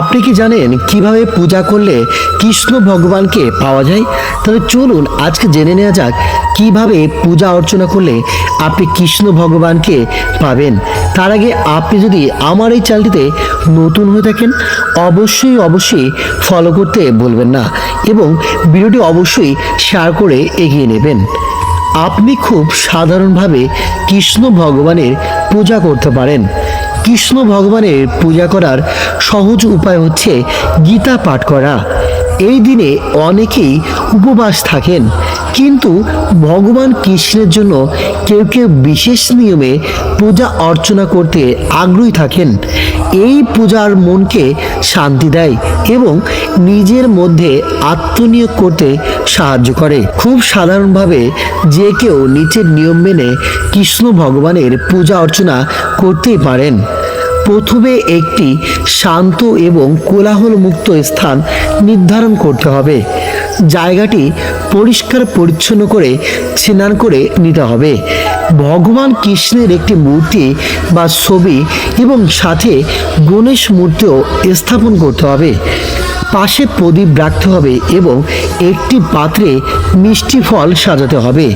আপনি কি জানেন কীভাবে পূজা করলে কৃষ্ণ ভগবানকে পাওয়া যায়? তবে চলুন আজকে জেনে নেওয়া যাক কীভাবে পূজা অর্চনা করলে আপনি কৃষ্ণ ভগবানকে পাবেন। তার আগে আপনি যদি আমার এই চ্যানেলটিতে নতুন হয়ে থাকেন, অবশ্যই অবশ্যই ফলো করতে বলবেন না এবং ভিডিওটি অবশ্যই শেয়ার করে এগিয়ে নেবেন। আপনি খুব সাধারণভাবে কৃষ্ণ ভগবানের পূজা করতে পারেন। কৃষ্ণ ভগবানের পূজা করার সহজ উপায় হচ্ছে গীতা পাঠ করা। এই দিনে অনেকেই উপবাস থাকেন, কিন্তু ভগবান কৃষ্ণের জন্য কেউ কেউ বিশেষ নিয়মে পূজা অর্চনা করতে আগ্রহী থাকেন। এই পূজার মনকে শান্তি দেয় এবং নিজের মধ্যে আত্মনিয়োগ করতে সাহায্য করে। খুব সাধারণভাবে যে কেউ নিচের নিয়ম মেনে কৃষ্ণ ভগবানের পূজা অর্চনা করতেই পারেন। প্রথমে একটি শান্ত এবং কোলাহলমুক্ত স্থান নির্ধারণ করতে হবে। জায়গাটি পরিষ্কার পরিচ্ছন্ন করে স্নান করে নিতে হবে। ভগবান কৃষ্ণের একটি মূর্তি বা ছবি এবং সাথে গণেশ মূর্তিও স্থাপন করতে হবে। পাশে প্রদীপ রাখতে হবে এবং একটি পাত্রে মিষ্টি ফল সাজাতে হবে।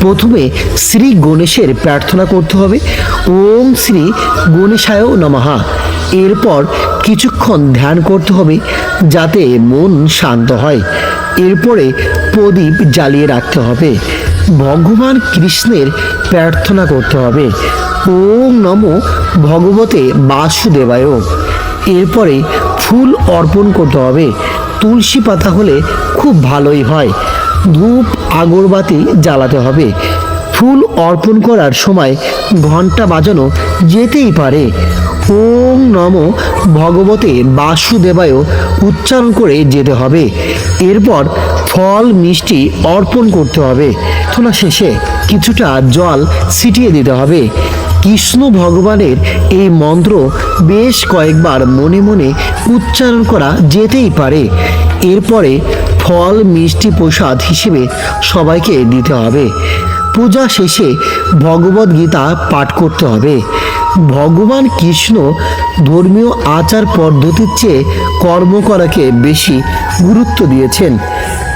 প্রথমে শ্রী গণেশের প্রার্থনা করতে হবে। ওম শ্রী গণেশায় নমহা এরপর কিছুক্ষণ ধ্যান করতে হবে যাতে মন শান্ত হয়। এরপরে প্রদীপ জ্বালিয়ে রাখতে হবে। ভগবান কৃষ্ণের প্রার্থনা করতে হবে। ওম নম ভগবতে বাসুদেবায়। এরপরে ফুল অর্পণ করতে হবে। তুলসী পাতা হলে খুব ভালোই হয়। ধূপ, আগরবাতি জ্বালাতে হবে। ফুল অর্পণ করার সময় ঘণ্টা বাজানো যেতেই পারে। ওম নম ভগবতে বাসুদেবায় উচ্চারণ করে যেতে হবে। এরপর ফল, মিষ্টি অর্পণ করতে হবে। তোলা শেষে কিছুটা জল ছিটিয়ে দিতে হবে। কৃষ্ণ ভগবানের এই মন্ত্র বেশ কয়েকবার মনে মনে উচ্চারণ করা যেতেই পারে। এরপরে ফল, মিষ্টি প্রসাদ হিসেবে সবাইকে দিতে হবে। পূজা শেষে ভগবদ্গীতা পাঠ করতে হবে। ভগবান কৃষ্ণ ধর্মীয় আচার পদ্ধতির চেয়ে কর্ম করাকে বেশি গুরুত্ব দিয়েছেন।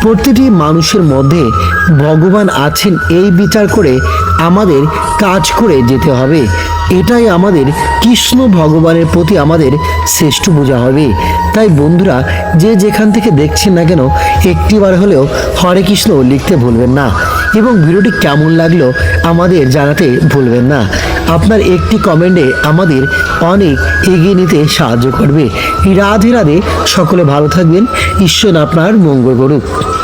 প্রতিটি মানুষের মধ্যে ভগবান আছেন এই বিচার করে আমাদের কাজ করে যেতে হবে। এটাই আমাদের কৃষ্ণ ভগবানের প্রতি আমাদের শ্রেষ্ঠ পূজা হবে। তাই বন্ধুরা, যে যেখান থেকে দেখছেন না কেন, একটিবার হলেও হরে কৃষ্ণ লিখতে ভুলবেন না। এবং ভিডিওটি কেমন লাগল আমাদের জানাতে ভুলবেন না। আপনার একটি কমেন্টে আমাদের অনেক এগিয়ে নিতে সাহায্য করবে। রাধে রাধে, সকলে ভালো থাকবেন। ঈশ্বর আপনার মঙ্গল করুক।